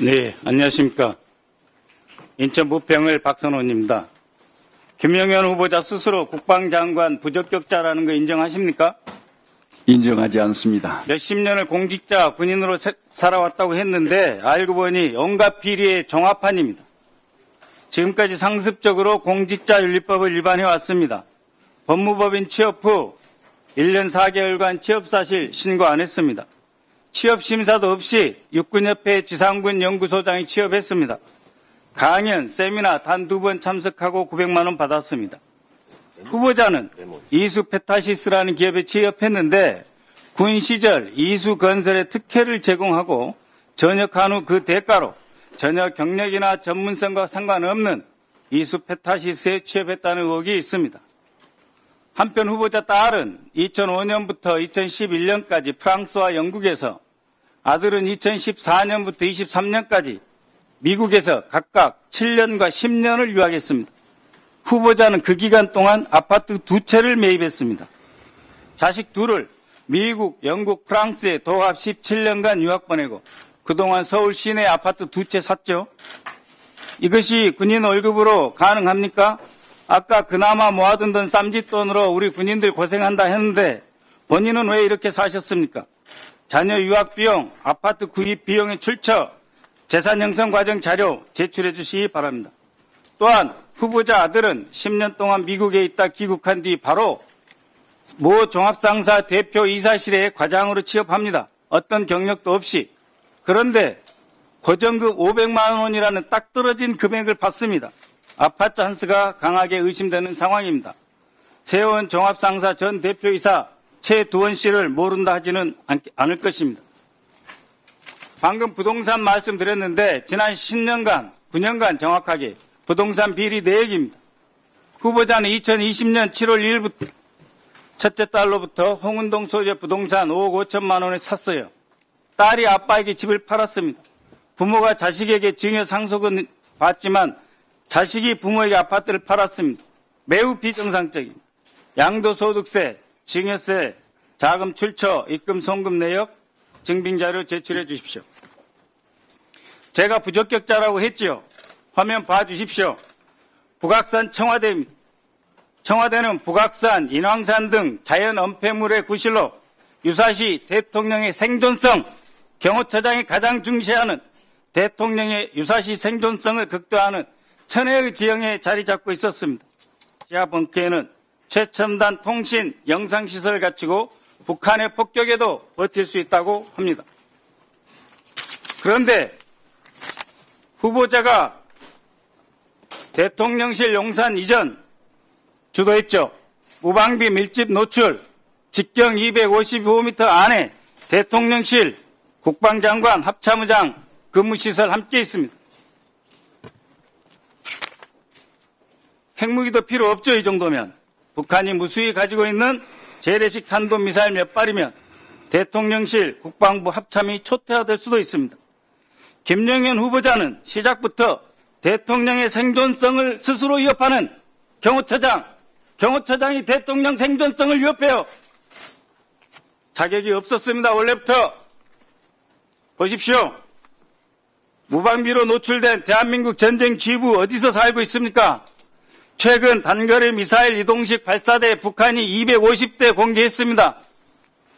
네, 안녕하십니까. 인천 부평을 박선원입니다. 김영현 후보자 스스로 국방장관 부적격자라는 거 인정하십니까? 인정하지 않습니다. 몇십 년을 공직자 군인으로 세- 살아왔다고 했는데 알고 보니 온갖 비리의 종합판입니다. 지금까지 상습적으로 공직자 윤리법을 위반해 왔습니다. 법무법인 취업 후 1년 4개월간 취업 사실 신고 안 했습니다. 취업 심사도 없이 육군협회 지상군 연구소장이 취업했습니다. 강연, 세미나 단 두 번 참석하고 900만 원 받았습니다. 후보자는 이수 페타시스라는 기업에 취업했는데 군 시절 이수 건설에 특혜를 제공하고 전역한 후 그 대가로 전혀 경력이나 전문성과 상관없는 이수 페타시스에 취업했다는 의혹이 있습니다. 한편 후보자 딸은 2005년부터 2011년까지 프랑스와 영국에서 아들은 2014년부터 23년까지 미국에서 각각 7년과 10년을 유학했습니다. 후보자는 그 기간 동안 아파트 두 채를 매입했습니다. 자식 둘을 미국, 영국, 프랑스에 도합 17년간 유학 보내고 그동안 서울 시내 아파트 두 채 샀죠. 이것이 군인 월급으로 가능합니까? 아까 그나마 모아둔 돈 쌈짓돈으로 우리 군인들 고생한다 했는데 본인은 왜 이렇게 사셨습니까? 자녀 유학 비용, 아파트 구입 비용의 출처, 재산 형성 과정 자료 제출해 주시기 바랍니다. 또한 후보자 아들은 10년 동안 미국에 있다 귀국한 뒤 바로 모 종합상사 대표 이사실에 과장으로 취업합니다. 어떤 경력도 없이. 그런데 고정급 500만 원이라는 딱 떨어진 금액을 받습니다. 아파트 한스가 강하게 의심되는 상황입니다. 세원 종합상사 전 대표이사 최두원 씨를 모른다 하지는 않- 않을 것입니다. 방금 부동산 말씀드렸는데 지난 10년간, 9년간 정확하게 부동산 비리 내역입니다. 후보자는 2020년 7월 1일부터 첫째 딸로부터 홍은동 소재 부동산 5억 5천만 원을 샀어요. 딸이 아빠에게 집을 팔았습니다. 부모가 자식에게 증여 상속은 받지만 자식이 부모에게 아파트를 팔았습니다. 매우 비정상적입니다. 양도소득세, 증여세, 자금 출처, 입금 송금 내역, 증빙자료 제출해 주십시오. 제가 부적격자라고 했지요. 화면 봐주십시오. 북악산 청와대입니다. 청와대는 북악산, 인왕산 등 자연 엄폐물의 구실로 유사시 대통령의 생존성, 경호처장이 가장 중시하는 대통령의 유사시 생존성을 극대화하는 천혜의 지형에 자리 잡고 있었습니다. 지하 벙커에는 최첨단 통신, 영상시설을 갖추고 북한의 폭격에도 버틸 수 있다고 합니다. 그런데 후보자가 대통령실 용산 이전 주도했죠. 무방비 밀집 노출, 직경 255m 안에 대통령실, 국방장관, 합참의장 근무시설 함께 있습니다. 핵무기도 필요 없죠, 이 정도면. 북한이 무수히 가지고 있는 재래식 탄도미사일 몇 발이면 대통령실, 국방부 합참이 초태화될 수도 있습니다. 김영현 후보자는 시작부터 대통령의 생존성을 스스로 위협하는 경호처장, 경호처장이 대통령 생존성을 위협해요. 자격이 없었습니다. 원래부터. 보십시오. 무방비로 노출된 대한민국 전쟁 지부 어디서 살고 있습니까? 최근 단거리 미사일 이동식 발사대 북한이 250대 공개했습니다.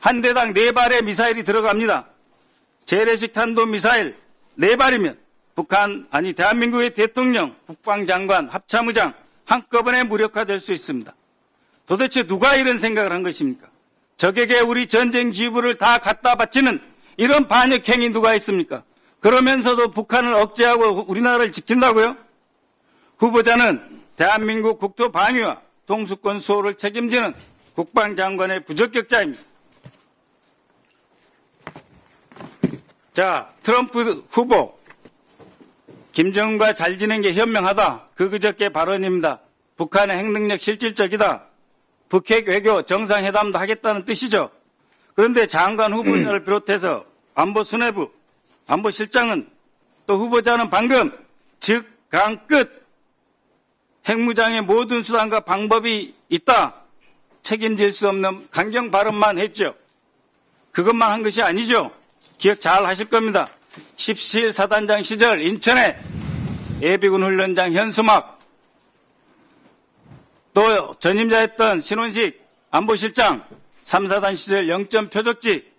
한 대당 4발의 미사일이 들어갑니다. 재래식 탄도 미사일 4발이면 북한 아니 대한민국의 대통령, 국방장관, 합참의장 한꺼번에 무력화될 수 있습니다. 도대체 누가 이런 생각을 한 것입니까? 적에게 우리 전쟁 지휘부를 다 갖다 바치는 이런 반역 행위 누가 있습니까? 그러면서도 북한을 억제하고 우리나라를 지킨다고요? 후보자는 대한민국 국토 방위와 동수권 수호를 책임지는 국방장관의 부적격자입니다. 자, 트럼프 후보 김정은과 잘 지낸 게 현명하다. 그 그저께 발언입니다. 북한의 핵능력 실질적이다. 북핵 외교 정상회담도 하겠다는 뜻이죠. 그런데 장관 후보자를 비롯해서 안보 수뇌부, 안보 실장은 또 후보자는 방금 즉, 강, 끝 핵무장의 모든 수단과 방법이 있다. 책임질 수 없는 강경 발언만 했죠. 그것만 한 것이 아니죠. 기억 잘 하실 겁니다. 17 사단장 시절 인천에 예비군 훈련장 현수막 또 전임자였던 신원식 안보실장 3사단 시절 영점 표적지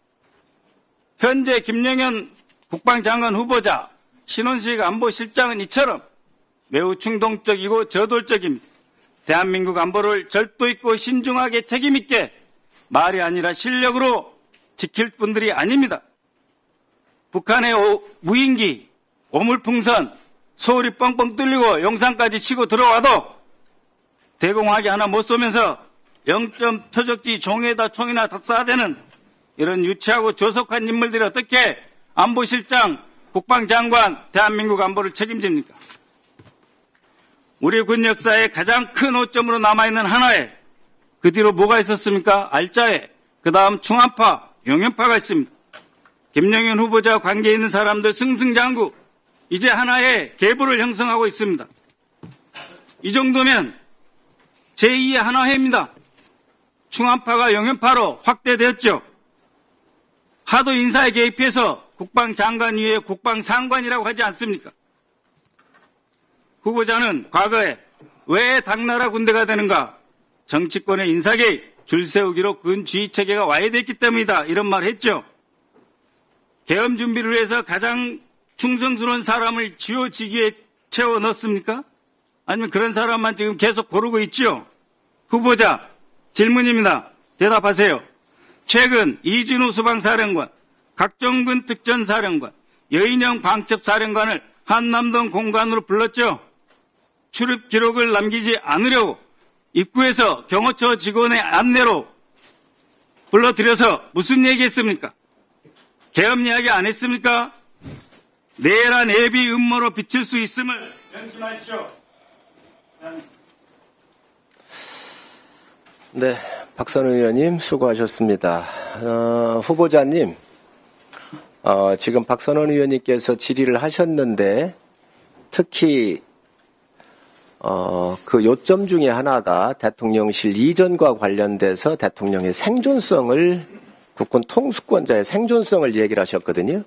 현재 김영현 국방장관 후보자 신원식 안보실장은 이처럼 매우 충동적이고 저돌적입니다. 대한민국 안보를 절도 있고 신중하게 책임있게 말이 아니라 실력으로 지킬 분들이 아닙니다. 북한의 오- 무인기, 오물풍선, 소울이 뻥뻥 뚫리고 영상까지 치고 들어와도 대공하게 하나 못 쏘면서 0점 표적지 종에다 총이나 다 쏴대는 이런 유치하고 조속한 인물들이 어떻게 안보실장, 국방장관, 대한민국 안보를 책임집니까? 우리 군 역사의 가장 큰 오점으로 남아있는 하나에 그 뒤로 뭐가 있었습니까? 알짜에, 그 다음 충안파, 용연파가 있습니다. 김영현 후보자 관계 있는 사람들 승승장구, 이제 하나의 계보를 형성하고 있습니다. 이 정도면 제2의 하나회입니다. 충안파가 용연파로 확대되었죠. 하도 인사에 개입해서 국방장관 위에 국방상관이라고 하지 않습니까? 후보자는 과거에 왜 당나라 군대가 되는가? 정치권의 인사 개입, 줄 세우기로 군주의 체계가 와해됐기 때문이다. 이런 말 했죠. 계엄 준비를 위해서 가장 충성스러운 사람을 지오지기에 채워 넣습니까? 아니면 그런 사람만 지금 계속 고르고 있죠? 후보자, 질문입니다. 대답하세요. 최근 이준우 수방사령관, 각종군 특전사령관, 여인영 방첩사령관을 한남동 공간으로 불렀죠? 출입 기록을 남기지 않으려고 입구에서 경호처 직원의 안내로 불러들여서 무슨 얘기했습니까? 계엄 이야기 안 했습니까? 내란 애비 음모로 비칠 수 있음을 명심하십시오. 네, 박선우 의원님 수고하셨습니다. 어, 후보자님, 어, 지금 박선원 의원님께서 질의를 하셨는데 특히 어, 그 요점 중에 하나가 대통령실 이전과 관련돼서 대통령의 생존성을 국군 통수권자의 생존성을 얘기를 하셨거든요.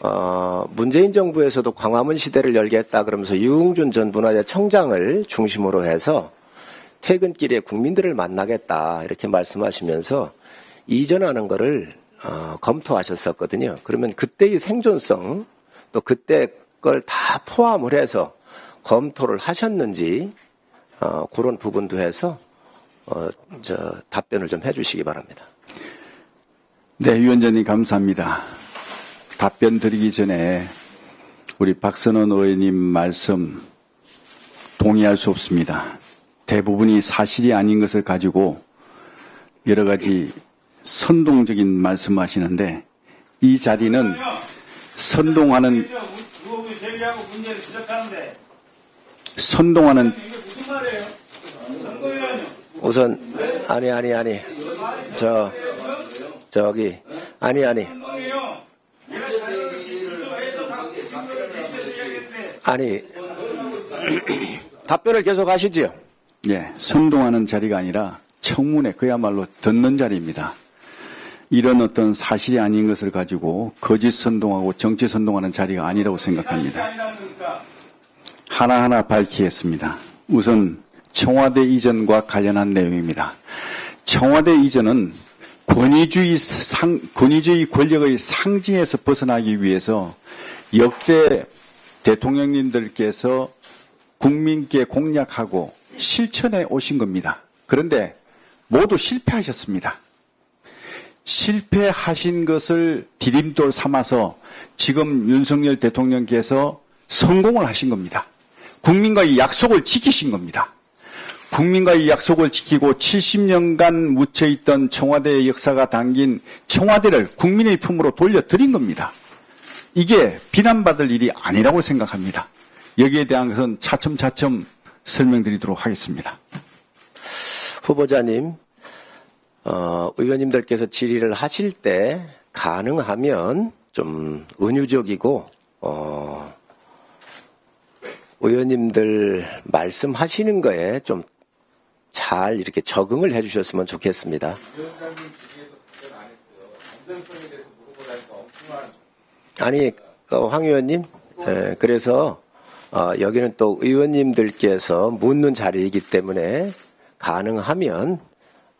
어, 문재인 정부에서도 광화문 시대를 열겠다 그러면서 유흥준 전 문화재 청장을 중심으로 해서 퇴근길에 국민들을 만나겠다 이렇게 말씀하시면서 이전하는 거를 어, 검토하셨었거든요. 그러면 그때의 생존성 또 그때 걸 다 포함을 해서 검토를 하셨는지 어, 그런 부분도 해서 어, 저 답변을 좀 해주시기 바랍니다. 네, 위원장님 감사합니다. 답변 드리기 전에 우리 박선원 의원님 말씀 동의할 수 없습니다. 대부분이 사실이 아닌 것을 가지고 여러 가지 선동적인 말씀하시는데 이 자리는 선동하는 선동하는? 우선 아니 아니 아니 저 저기 아니 아니 아니 답변을 계속 하시지요. 예, 선동하는 자리가 아니라 청문회 그야말로 듣는 자리입니다. 이런 어떤 사실이 아닌 것을 가지고 거짓 선동하고 정치 선동하는 자리가 아니라고 생각합니다. 하나하나 밝히겠습니다. 우선 청와대 이전과 관련한 내용입니다. 청와대 이전은 권위주의 상, 권위주의 권력의 상징에서 벗어나기 위해서 역대 대통령님들께서 국민께 공약하고 실천해 오신 겁니다. 그런데 모두 실패하셨습니다. 실패하신 것을 디딤돌 삼아서 지금 윤석열 대통령께서 성공을 하신 겁니다. 국민과의 약속을 지키신 겁니다. 국민과의 약속을 지키고 70년간 묻혀있던 청와대의 역사가 담긴 청와대를 국민의 품으로 돌려드린 겁니다. 이게 비난받을 일이 아니라고 생각합니다. 여기에 대한 것은 차츰차츰 설명드리도록 하겠습니다. 후보자님, 어, 의원님들께서 질의를 하실 때 가능하면 좀 은유적이고 어, 의원님들 말씀하시는 거에 좀 잘 이렇게 적응을 해 주셨으면 좋겠습니다. 아니 어, 황 의원님, 예, 그래서 어, 여기는 또 의원님들께서 묻는 자리이기 때문에 가능하면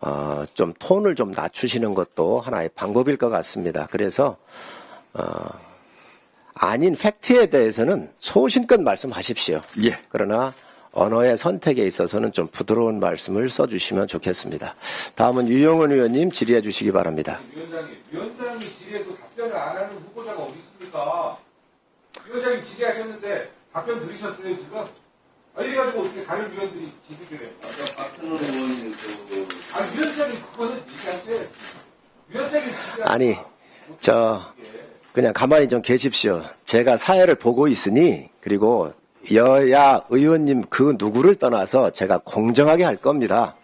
어, 좀 톤을 좀 낮추시는 것도 하나의 방법일 것 같습니다. 그래서 어, 아닌 팩트에 대해서는 소신껏 말씀하십시오. 예. 그러나 언어의 선택에 있어서는 좀 부드러운 말씀을 써주시면 좋겠습니다. 다음은 유영원 의원님 질의해 주시기 바랍니다. 위원장님, 위원장이 질의해도 답변을 안 하는 후보자가 어디 있습니까? 위원장님 질의하셨는데 답변 들으셨어요, 지금? 아, 이래가지고 어떻게 다른 위원들이 질의를 해요? 박준호 의원님 그 아, 위원장님 그거는 얘기하세요. 위원장님 질의하세요. 아니, 저, 그냥 가만히 좀 계십시오. 제가 사회를 보고 있으니, 그리고 여야 의원님 그 누구를 떠나서 제가 공정하게 할 겁니다.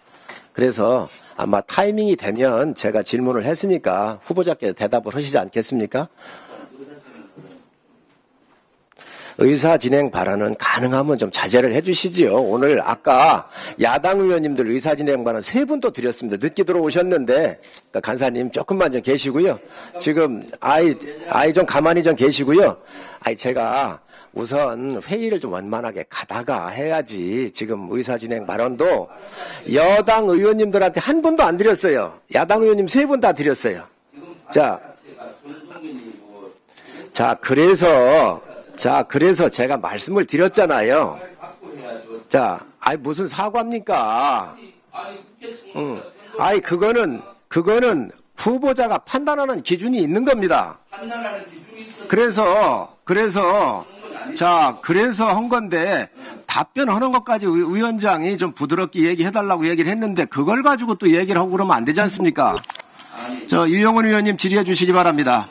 그래서 아마 타이밍이 되면 제가 질문을 했으니까 후보자께서 대답을 하시지 않겠습니까? 의사 진행 발언은 가능하면 좀 자제를 해주시지요. 오늘 아까 야당 의원님들 의사 진행 발언 세 분 또 드렸습니다. 늦게 들어오셨는데 그러니까 간사님 조금만 좀 계시고요. 지금 아이 아이 좀 가만히 좀 계시고요. 아이 제가 우선 회의를 좀 원만하게 가다가 해야지 지금 의사 진행 발언도 여당 의원님들한테 한 번도 안 드렸어요. 야당 의원님 세 분 다 드렸어요. 자, 자, 그래서, 자, 그래서 제가 말씀을 드렸잖아요. 자, 아이, 무슨 사과입니까? 응. 아이, 그거는, 그거는 후보자가 판단하는 기준이 있는 겁니다. 그래서, 그래서, 자, 그래서 한 건데, 답변하는 것까지 의- 위원장이 좀 부드럽게 얘기해달라고 얘기를 했는데, 그걸 가지고 또 얘기를 하고 그러면 안 되지 않습니까? 저, 유영원 의원님 질의해 주시기 바랍니다.